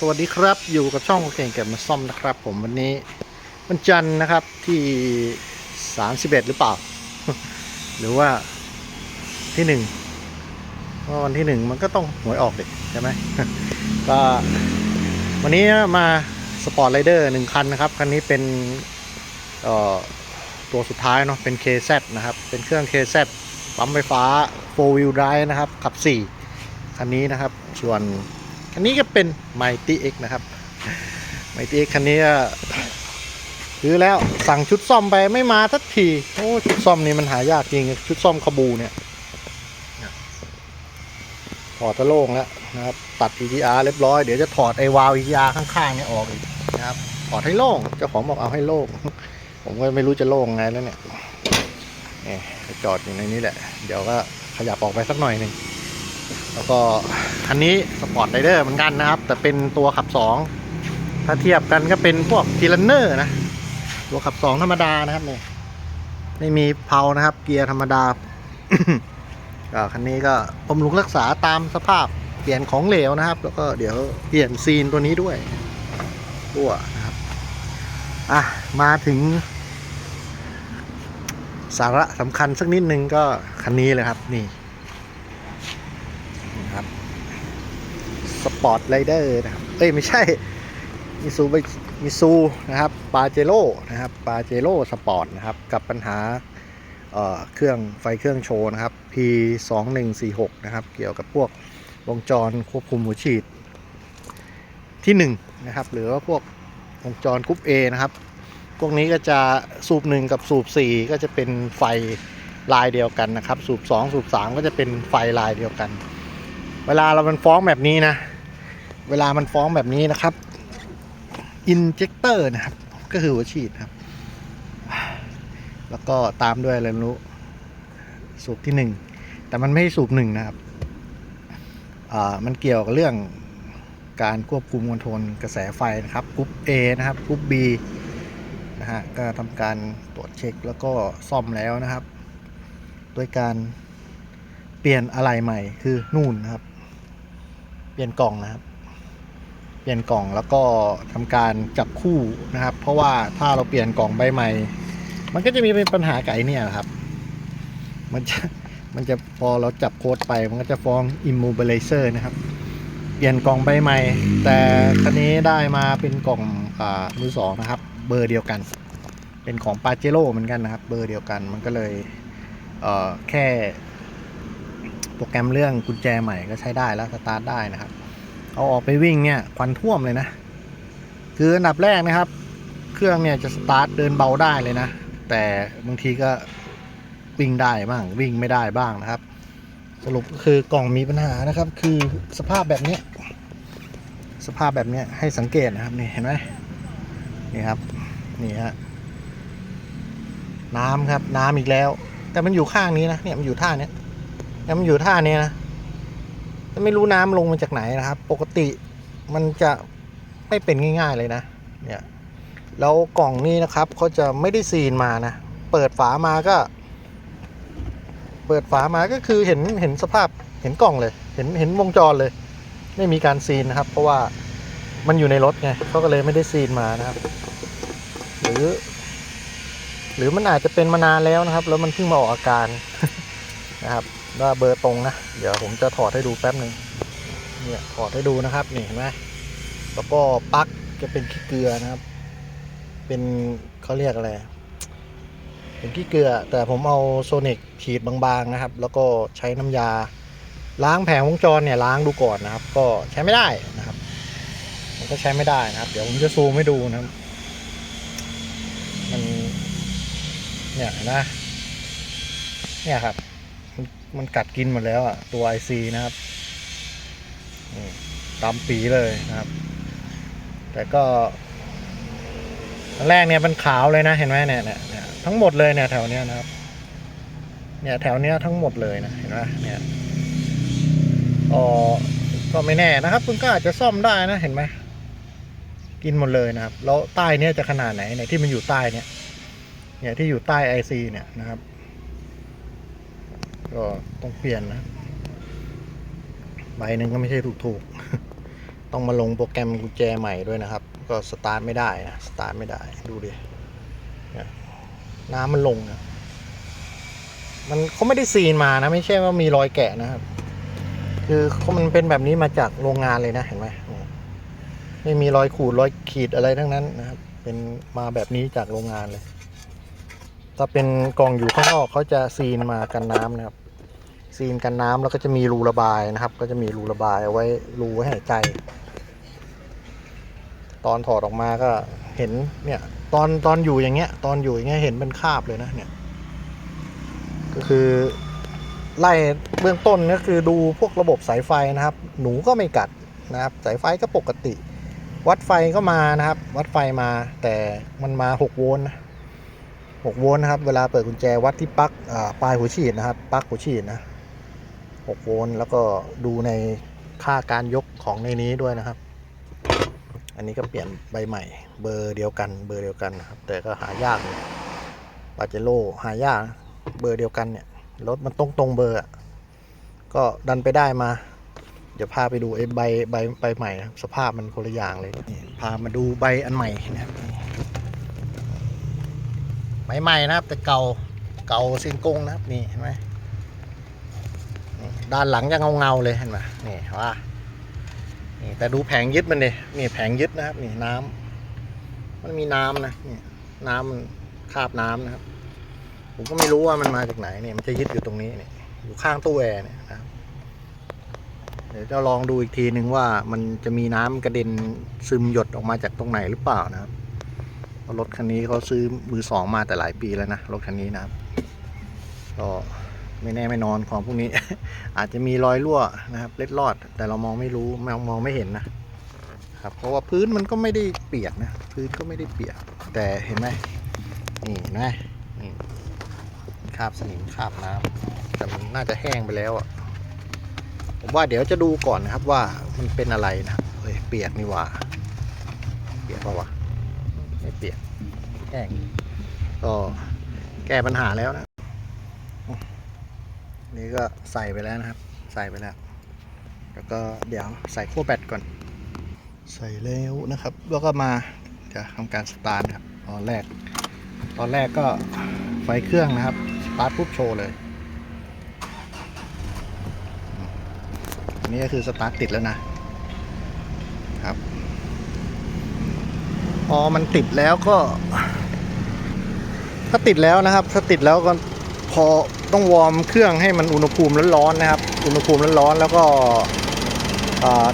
สวัสดีครับอยู่กับช่องเก่งแก่มาซ่อมนะครับ ผมวันนี้วันจันทร์นะครับที่ 31 หรือเปล่า หรือว่าที่หนึ่งเพราวันที่หนึ่งมันก็ต้องหวยออกเด็กใช่ไหมก็วันนี้มาสปอร์ตไรเดอร์หนึ่งคันนะครับ คันนี้เป็นตัวสุดท้ายเนาะเป็น KZ นะครับ เป็นเครื่อง KZ ปั๊มไฟฟ้า 4 wheel drive นะครับขับ 4 คันนี้นะครับส่วน คันนี้ก็เป็น Mighty X นะครับ Mighty X คันนี้ซื้อแล้วสั่งชุดซ่อมไปไม่มาสักทีโอ้ชุดซ่อมนี่มันหายากจริงชุดซ่อมคาบูเนี่ยถอดตะโล่งแล้วนะครับ ตัด EGR เรียบร้อย เดี๋ยวจะถอดไอ้วาล์ว EGR ข้างๆเนี่ยออกอีกนะครับถอดให้โล่งเจ้าของบอกเอาให้โล่งผมก็ไม่รู้จะโล่งไงแล้วเนี่ยไปจอดอยู่ในนี้แหละ เดี๋ยวก็ขยับออกไปสักหน่อยหนึ่ง แล้วก็คันนี้สปอร์ตไรเดอร์เหมือนกันนะครับ แต่เป็นตัวขับ 2 ถ้าเทียบกันก็เป็นพวกทีลันเนอร์นะ ตัวขับ 2 ธรรมดานะครับเนี่ยไม่มีเพานะครับ เกียร์ธรรมดาก็คันนี้ก็บำรุงรักษาตามสภาพเปลี่ยนของเหลวนะครับ แล้วก็เดี๋ยวเปลี่ยนซีนตัวนี้ด้วยตัวนะครับอะมาถึง สาระสำคัญสักนิดนึงก็คันนี้เลยครับนี่ นะครับ สปอร์ตไรเดอร์นะครับ เอ้ย ไม่ใช่มิซูมิซูนะครับปาเจโร่นะครับปาเจโร่สปอร์ตนะครับ กับปัญหาเเครื่องไฟเครื่องโชว์นะครับ P 2 1 4 6 นะครับ เกี่ยวกับพวกวงจรควบคุมหัวฉีดที่1นะครับ หรือว่าพวกวงจรกรุ๊ป A นะครับ พวกนี้ก็จะสูบ 1 กับสูบ 4 ก็จะเป็นไฟลายเดียวกันนะครับ สูบ 2 สูบ 3 ก็จะเป็นไฟลายเดียวกัน เวลาเรามันฟ้องแบบนี้นะ เวลามันฟ้องแบบนี้นะครับ อินเจคเตอร์นะครับ ก็คือหัวฉีดครับ แล้วก็ตามด้วยอะไรรู้ สูบที่หนึ่ง แต่มันไม่ใช่สูบหนึ่งนะครับ อ่า มันเกี่ยวกับเรื่องการควบคุมคอนโทรลกระแสไฟนะครับกรุ๊ป A นะครับกรุ๊ป B นะฮะ ก็ทำการตรวจเช็คแล้วก็ซ่อมแล้วนะครับโดยการเปลี่ยนอะไรใหม่คือนู่นนะครับ ปลี่ยนกล่องนะครับ เปลี่ยนกล่องแล้วก็ทำการจับคู่นะครับ เพราะว่าถ้าเราเปลี่ยนกล่องใบใหม่ มันก็จะมีเป็นปัญหาไกับไอเนี่ยนะครับ มันจะมันจะพอเราจับโค้ดไป มันก็จะฟ้อง immobilizer นะครับ เปลี่ยนกล่องใบใหม่ แต่คันนี้ได้มาเป็นกล่องอ่ามือสองนะครับ เบอร์เดียวกัน เป็นของปาเจโร่เหมือนกันนะครับ เบอร์เดียวกัน มันก็เลยเอ่อแค่ โปรแกรมเรื่องกุญแจใหม่ก็ใช้ได้แล้วสตาร์ทได้นะครับ เอาออกไปวิ่งเนี่ยควันท่วมเลยนะ คืออันดับแรกนะครับ เครื่องเนี่ยจะสตาร์ทเดินเบาได้เลยนะ แต่บางทีก็วิ่งได้บ้างวิ่งไม่ได้บ้างนะครับ สรุปคือกล่องมีปัญหานะครับ คือสภาพแบบนี้สภาพแบบนี้ให้สังเกตนะครับนี่เห็นไหมนี่ครับนี่ฮะน้ำครับน้ำอีกแล้ว แต่มันอยู่ข้างนี้นะเนี่ยมันอยู่ท่าเนี้ย แล้วมันอยู่ท่านี้นะไม่รู้น้ำลงมาจากไหนนะครับ ปกติมันจะไม่เป็นง่าย ๆเลยนะ เนี่ยแล้วกล่องนี้นะครับเขาจะไม่ได้ซีนมานะ เปิดฝามาก็ เปิดฝามาก็คือเห็นเห็นสภาพเห็นกล่องเลย เห็นเห็นวงจรเลย ไม่มีการซีนนะครับ เพราะว่ามันอยู่ในรถไงเขาก็เลยไม่ได้ซีนมานะครับ หรือ หรือมันอาจจะเป็นมานานแล้วนะครับ แล้วมันเพิ่งมาออกอาการนะครับ ว่าเบอร์ตรงนะ เดี๋ยวผมจะถอดให้ดูแป๊บหนึ่งเนี่ยถอดให้ดูนะครับนี่เห็นไหมแล้วก็ปลั๊กจะเป็นขี้เกลือนะครับ เป็นเขาเรียกอะไรเป็นขี้เกลือ แต่ผมเอาโซนิกฉีดบางๆนะครับ แล้วก็ใช้น้ำยา ล้างแผงวงจรเนี่ยล้างดูก่อนนะครับ ก็ใช้ไม่ได้นะครับ มันก็ใช้ไม่ได้นะครับ เดี๋ยวผมจะซูมให้ดูนะครับ มันเนี่ยนะ เนี่ยครับ มันกัดกินหมดแล้วอะ ตัว IC นะครับนี่ดำปีเลยนะครับ แต่ก็อันแรกเนี่ยมันขาวเลยนะเห็นไหมเนี่ยเนี่ยเนี่ยทั้งหมดเลยเนี่ยแถวเนี้ยนะครับ เนี่ยแถวเนี้ยทั้งหมดเลยนะเห็นไหมเนี่ยอ๋อก็ไม่แน่นะครับคุณก็อาจจะซ่อมได้นะเห็นไหมกินหมดเลยนะครับ แล้วใต้เนี่ยจะขนาดไหนเนี่ยที่มันอยู่ใต้เนี่ยเนี่ยที่อยู่ใต้ IC เนี่ยนะครับ ก็ต้องเปลี่ยนนะใบหนึ่งก็ไม่ใช่ถูกๆ ต้องมาลงโปรแกรมกุญแจใหม่ด้วยนะครับ ก็สตาร์ทไม่ได้นะสตาร์ทไม่ได้ดูดิน้ำมันลงนะมันเขาไม่ได้ซีนมานะ ไม่ใช่ว่ามีรอยแกะนะครับ คือเขามันเป็นแบบนี้มาจากโรงงานเลยนะเห็นไหมไม่มีรอยขูดรอยขีดอะไรทั้งนั้นนะครับ เป็นมาแบบนี้จากโรงงานเลย ถ้าเป็นกล่องอยู่ข้างนอกเขาจะซีนมากันน้ำนะครับ ซีนกันน้ำแล้วก็จะมีรูระบายนะครับ ก็จะมีรูระบายเอาไว้รูไว้หายใจ ตอนถอดออกมาก็เห็นเนี่ยตอนตอนอยู่อย่างเงี้ย ตอนอยู่อย่างเงี้ยเห็นเป็นคาบเลยนะเนี่ย ก็คือ ไล่เบื้องต้นก็คือดูพวกระบบสายไฟนะครับ หนูก็ไม่กัดนะครับ สายไฟก็ปกติ วัดไฟก็มานะครับ วัดไฟมาแต่มันมา 6 โวลต์นะ6โวลต์นะครับ เวลาเปิดกุญแจวัดที่ปลั๊กปลายหัวฉีดนะครับปลั๊กหัวฉีดนะ 6 โวลต์แล้วก็ดูในค่าการยกของในนี้ด้วยนะครับ อันนี้ก็เปลี่ยนใบใหม่ เบอร์เดียวกันเบอร์เดียวกันนะครับ แต่ก็หายากปาเจโร่หายากเบอร์เดียวกันเนี่ยรถมันตรงตรงเบอร์อะก็ดันไปได้มา เดี๋ยวพาไปดูไอ้ใบใบใบใหม่นะสภาพมันคนละอย่างเลยพามาดูใบอันใหม่นะครับใบใหม่นะครับแต่เก่าเก่าซินกงนะครับนี่เห็นไหม ด้านหลังจะเงาเงาๆเลยเห็นไหมนี่ว่านี่แต่ดูแผงยึดมันดินี่แผงยึดนะครับนี่น้ำมันมีน้ำนะนี่น้ำมันคาบน้ำนะครับ ผมก็ไม่รู้ว่ามันมาจากไหนเนี่ยมันจะยึดอยู่ตรงนี้เนี่ยอยู่ข้างตู้แอร์เนี่ยนะครับเดี๋ยวจะลองดูอีกทีหนึ่งว่ามันจะมีน้ำกระเด็นซึมหยดออกมาจากตรงไหนหรือเปล่านะครับราะรถคันนี้เขาซื้อมือสองมาแต่หลายปีแล้วนะรถคันนี้นะครับก็ ไม่แน่ไม่นอนของพวกนี้ อาจจะมีรอยรั่วนะครับ เล็ดลอด แต่เรามองไม่รู้มองมองไม่เห็นนะครับ เพราะว่าพื้นมันก็ไม่ได้เปียกนะ พื้นก็ไม่ได้เปียก แต่เห็นไหมนี่เห็นะนี่คราบสนิมคาบน้ำแต่มันน่าจะแห้งไปแล้วอะผมว่าเดี๋ยวจะดูก่อนนะครับว่ามันเป็นอะไรนะเฮ้ยเปียกนี่ว่า เปียกปะวะไม่เปียกแห้งก็แก้ปัญหาแล้วนะ นี่ก็ใส่ไปแล้วนะครับ ใส่ไปแล้ว แล้วก็เดี๋ยวใส่ขั้วแบตก่อน ใส่แล้วนะครับ แล้วก็มาจะทำการสตาร์ทครับ ตอนแรก ตอนแรกก็ไฟเครื่องนะครับ สตาร์ทปุ๊บโชว์เลยนนี้ก็คือสตาร์ทติดแล้วนะครับ พอมันติดแล้วก็ ถ้าติดแล้วนะครับ ถ้าติดแล้วก็ พอต้องวอร์มเครื่องให้มันอุณหภูมิร้อนๆนะครับ อุณหภูมิร้อนๆแล้วก็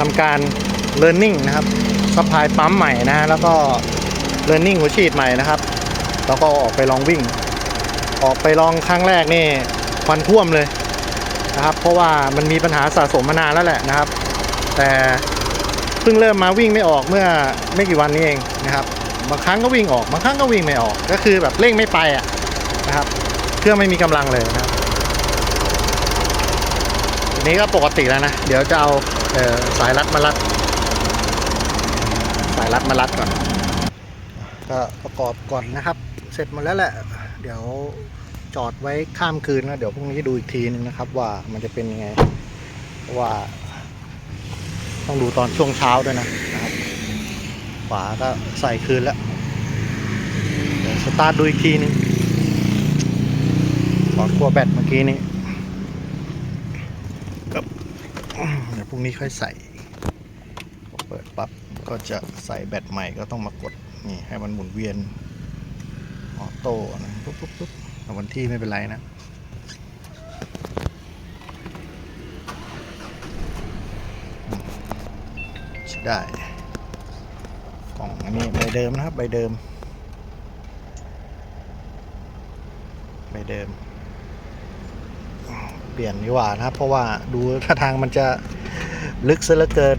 ทำการ learning นะครับสปายปั๊มใหม่นะแล้วก็ learning หัวฉีดใหม่นะครับ แล้วก็ออกไปลองวิ่ง ออกไปลองครั้งแรกนี่ควันท่วมเลยนะครับ เพราะว่ามันมีปัญหาสะสมมานานแล้วแหละนะครับ แต่เพิ่งเริ่มมาวิ่งไม่ออกเมื่อไม่กี่วันนี้เองนะครับบางครั้งก็วิ่งออกบางครั้งก็วิ่งไม่ออกก็คือแบบเร่งไม่ไปอะนะครับ เครื่องไม่มีกำลังเลยนะนี้ก็ปกติแล้วนะ เดี๋ยวจะเอาเออสายรัดมารัด สายรัดมารัดก่อน ก็ประกอบก่อนนะครับ เสร็จหมดแล้วแหละ เดี๋ยวจอดไว้ข้ามคืนแล้วเดี๋ยวพรุ่งนี้ดูอีกทีนึงนะครับ ว่ามันจะเป็นยังไงเพราะว่าต้องดูตอนช่วงเช้าด้วยนะนะครับฝาก็ใส่คืนแล้วเดี๋ยวสตาร์ทดูอีกทีนึง ขั้วแบตเมื่อกี้นี้ก็เดี๋ยวพรุ่งนี้ค่อยใส่พอเปิดปั๊บก็จะใส่แบตใหม่ก็ต้องมากดนี่ให้มันหมุนเวียนออโต้นะปุ๊บปุ๊บปุ๊บแต่วันที่ไม่เป็นไรนะใช้ได้กล่องอันนี้ใบเดิมนะครับใบเดิมใบเดิมเปลี่ยนดีกว่านะครับ เพราะว่าดูท่าทางมันจะลึกซะเหลือเกิน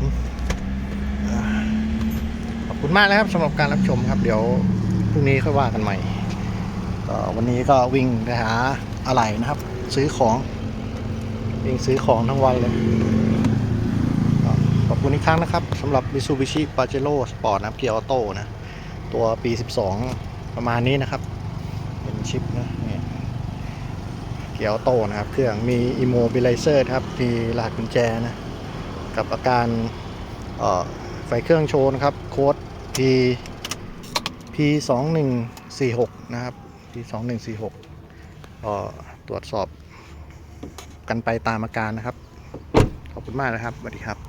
ขอบคุณมากนะครับสำหรับการรับชมครับ เดี๋ยวพรุ่งนี้ค่อยว่ากันใหม่ก็วันนี้ก็วิ่งไปหาอะไรนะครับ ซื้อของวิ่งซื้อของทั้งวันเลยขอบคุณอีกครั้งนะครับสำหรับ Mitsubishi Pajero Sport นะเกียร์ออโต้นะ ตัวปี 12 ประมาณนี้นะครับ เป็นชิปนะ กียร์ออโต้นะครับ เครื่องมี Immobilizer ครับ มีรหัสกุญแจนะ กับอาการไฟเครื่องโชว์นะครับ โค้ด P P 2 1 4 6นะครับ P 2 1 4 6เอ่อตรวจสอบกันไปตามอาการนะครับ ขอบคุณมากนะครับสวัสดีครับ